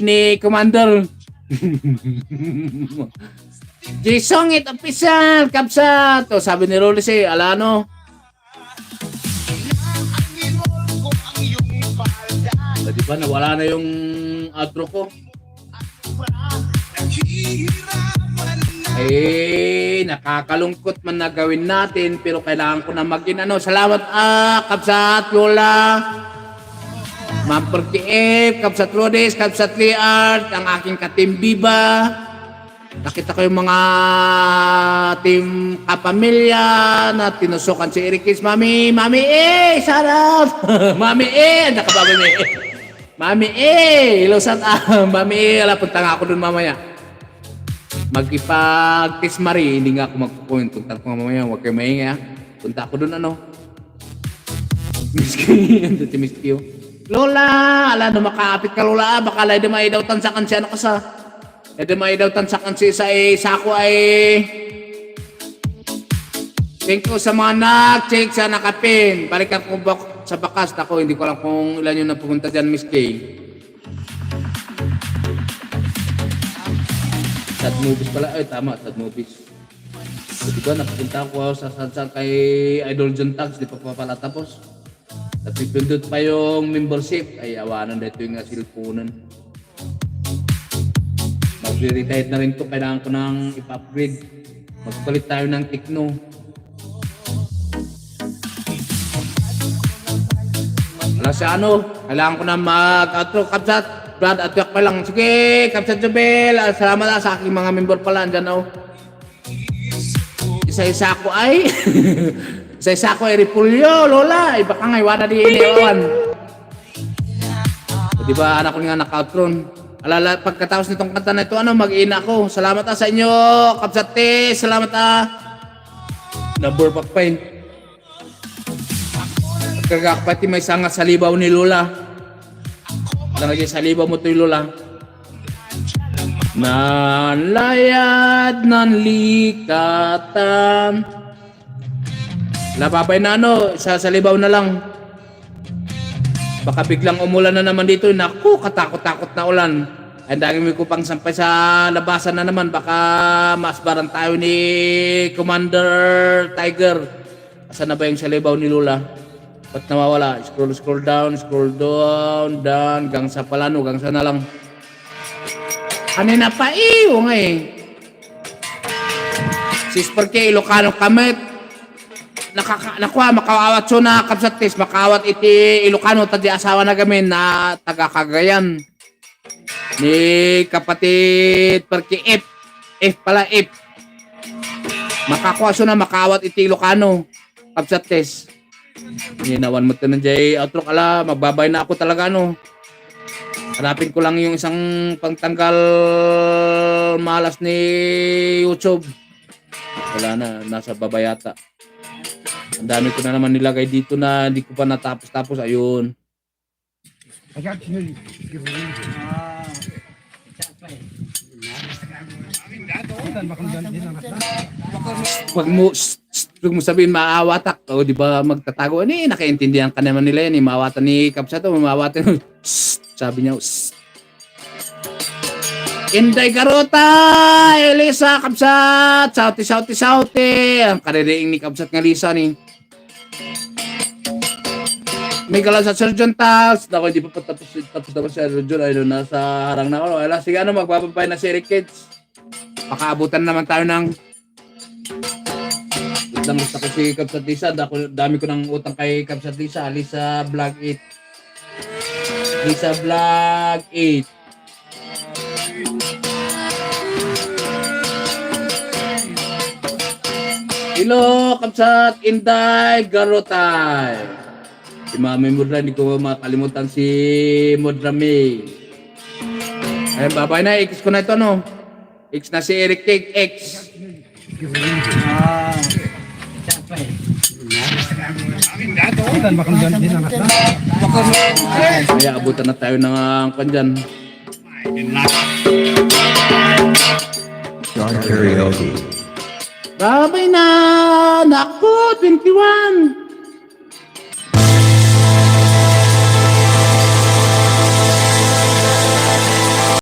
ni Commander. Jason it official, kapsat. O sabi ni Rolis eh, ala ano. O, di ba nawala na yung outro ko? Eh, nakakalungkot man na gawin natin pero kailangan ko na maging ano. Salamat ah, Kapsat Lola. Ma'am Perkiep, Kapsat Rodes, Kapsat Liard, ang aking katim Biba. Nakita ko yung mga team kapamilya na tinusukan si Erikis. Mami, Mami eh, out! Mami eh, nakaba Mami eh. Mami eh, shout out. Mami eh, ala, punta nga ako dun mamaya. Magipag-kiss Marie, hindi nga ako magpupunta. Punta ko mamaya, huwag kayo maingay ha. Punta ako dun ano. Miss Kay, ando si Miss Kyo. Lola, ala no makaapit ka Lola, baka lay dumay daw tansakan siya ano ka sa. Eh dumay daw tansakan siya sa eh, sa ako ay Thank you sa mga nag-check sa nakapin. Balikan ko bak sa bakas. Ako, hindi ko alam kung ilan yung napupunta dyan, Miss Kay. Sad movies pala. Ay, tama, sad movies. So, di ba, napunta ako sa sadsan kay Idol John Tags. Di pa pala tapos. Napipindot pa yung membership. Ay, awanan dito yung silpunan. Mag-retire na rin to. Kailangan ko nang ipa-upgrade. Magpalit tayo ng Tecno. Wala si ano, kailangan ko na mag-outro. Kapsat, Brad, at yak pa lang. Sige, Kapsat Jobel. Salamat ah, sa aking mga member pala. Andyan oh. Isa-isa ko ay. Isa-isa ko ay Repulyo, Lola. Iba ka nga, iwana di iniwan. O, di ba, anak ko nga naka-outro. Alala, pagkatapos nitong kanta na ito, ano, mag-ina ako. Salamat ah sa inyo, Kapsat T. Salamat ah. Number pack pa yun. Kagakpati may sangat sa libaw ni Lola. Nalagay sa libaw mo to Lola. Nanlayad ng likatan. Lababay na ano, sa, sa libaw na lang. Baka biglang umulan na naman dito. Naku, katakot-takot na ulan. Ang dami ko pang sampay sa labasan na naman. Baka masbaran tayo ni Commander Tiger. Asan na ba yung sa libaw ni Lola? Ba't nawawala? Scroll, scroll down, scroll down, down, gang sa palano, gang sa na lang. Kanina pa iyo nga eh. Sis Perke, Ilocano Kamet. Nakaka, nakuha, makawawat so na kapsatis, makawat iti Ilocano, tadi asawa na gamin na taga Cagayan. Ni kapatid Perke F. F pala F. Makakuha so na makawat iti Ilocano. Kapsatis. Hinawan mo ng Jay outro kala, magbabay na ako talaga no. Hanapin ko lang yung isang pangtanggal malas ni YouTube. Wala na, nasa babayata. Ang dami ko na naman nilagay dito na hindi ko pa natapos-tapos. Ayun. I got to give a reason. Pag mo, shh, shh, pag mo sabihin maawatak, o di ba magtatago, ano eh, nakaintindihan ka naman nila yan, eh, maawatan ni Kapsato, maawatan, shh, sabi niya. Inday Garota, Elisa Kapsat, Sauti Sauti Sauti, ang kaririing ni Kapsat nga Lisa ni. May galang sa Sir John Tags. Ako, hindi pa pa tapos, tapos si Sir John. Ayun, nasa harang na ako. Wala, sige ano, magbababay na si Eric Kids. Makaabutan naman tayo ng Utang gusto ko si Kapsat Lisa. Dako, dami ko ng utang kay Kapsat Lisa. Lisa Vlog 8. Lisa Vlog 8. Hello, Kapsat Inday Garotay. Si Mami Mudra, hindi ko makalimutan si Mudra May. Ayun, babay na. X ko na ito, no? X na si Eric Cake X. Itan bakal ganti din ang asa. Kaya abutan na tayo ng uh, kandyan. John Karaoke. Babay na! Naku, 21!